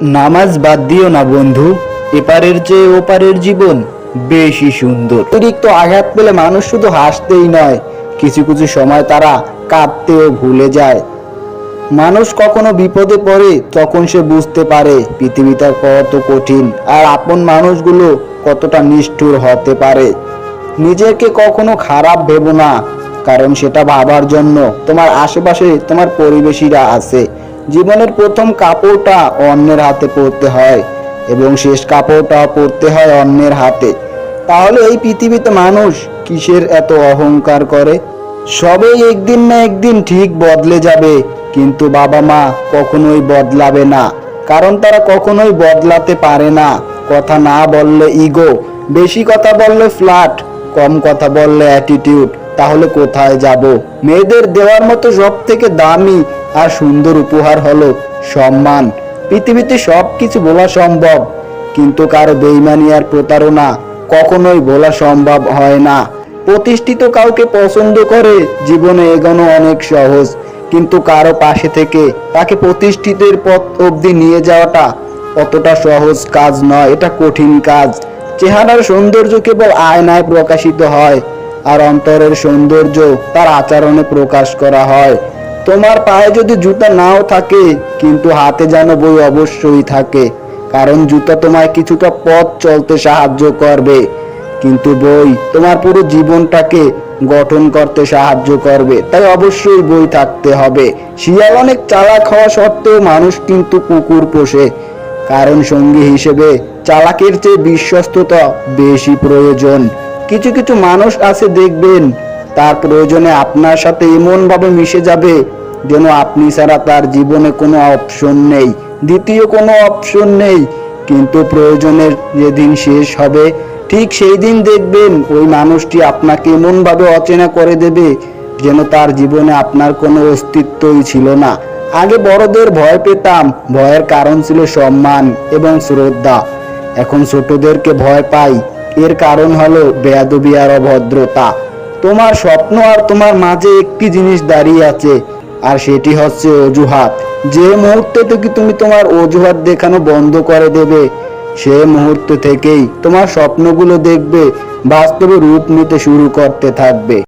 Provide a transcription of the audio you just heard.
নামাজ বাদ দিও না বন্ধু, এপারের চেয়ে ওপারের জীবন বেশি সুন্দর। অতিরিক্ত আঘাত পেলে মানুষ শুধু হাসতেই নয়, কিছু কিছু সময় তারা কাঁদতেও ভুলে যায়। মানুষ কখনো বিপদে পড়ে, তখন সে বুঝতে পারে পৃথিবীটা কত কঠিন আর আপন মানুষগুলো কতটা নিষ্ঠুর হতে পারে। নিজেকে কখনো খারাপ ভেবো না, কারণ সেটা ভাবার জন্য তোমার আশেপাশে তোমার পরিবেশীরা আছে। জীবনের প্রথম কাপড়টা অন্যের হাতে পরতে হয় এবং শেষ কাপড়টা পরতে হয় অন্যের হাতে। তাহলে এই পৃথিবীতে মানুষ কিসের এত অহংকার করে? সবেই একদিন না একদিন ঠিক বদলে যাবে, কিন্তু বাবা মা কখনোই বদলাবে না। কারণ তারা কখনোই বদলাতে পারে না। কথা না বললে ইগো বেশি কথা বললে ফ্ল্যাট কম কথা বললে অ্যাটিটিউড তাহলে কোথায় যাব? মেয়েদের দেওয়ার মতো সব থেকে দামি আর সুন্দর উপহার হলো সম্মান। পৃথিবীতে সব কিছু বলা সম্ভব, কিন্তু কারও বেইমানি আর প্রতারণা কখনোই বলা সম্ভব হয় না। প্রতিষ্ঠিত কাউকে পছন্দ করে জীবনে এগোনো অনেক সহজ, কিন্তু কারও পাশে থেকে তাকে প্রতিষ্ঠিতের পথ অবধি নিয়ে যাওয়াটা অতটা সহজ কাজ নয়, এটা কঠিন কাজ। চেহারার সৌন্দর্য কেবল আয়নায় প্রকাশিত হয়, আর অন্তরের সৌন্দর্য তার আচরণে প্রকাশ করা হয়। তোমার পায়ে যদি জুতা নাও থাকে, কিন্তু হাতে যেন বই অবশ্যই থাকে, কারণ জুতা তোমায় কিছুটা পথ চলতে সাহায্য করবে, কিন্তু বই তোমার পুরো জীবনটাকে গঠন করতে সাহায্য করবে, তাই অবশ্যই বই থাকতে হবে। শিয়াল অনেক চালাক হওয়া সত্ত্বেও মানুষ কিন্তু কুকুর পোষে, কারণ সঙ্গী হিসেবে চালাকের চেয়ে বিশ্বস্ততা বেশি প্রয়োজন। কিছু কিছু মানুষ আছে দেখবেন, তার প্রয়োজনে আপনার সাথে এমনভাবে মিশে যাবে যেন আপনি ছাড়া তার জীবনে কোনো অপশন নেই। দ্বিতীয় কোনো অপশন নেই। কিন্তু প্রয়োজনের যেদিন শেষ হবে, ঠিক সেই দিন দেখবেন ওই মানুষটি আপনাকে এমনভাবে অচেনা করে দেবে যেন তার জীবনে আপনার কোনো অস্তিত্বই ছিল না। আগে বড়দের ভয় পেতাম। ভয়ের কারণ ছিল সম্মান এবং শ্রদ্ধা। এখন ছোটদেরকে ভয় পাই। এর কারণ হলো বেয়াদবি আর অভদ্রতা। তোমার স্বপ্ন আর তোমার মাঝে একটি জিনিস দাঁড়িয়ে আছে। আর সেটি হচ্ছে অজুহাত। যে মুহূর্তে থেকে তুমি তোমার অজুহাত দেখানো বন্ধ করে দেবে, সে মুহূর্ত থেকেই তোমার স্বপ্নগুলো দেখবে, বাস্তবে রূপ নিতে শুরু করতে থাকবে।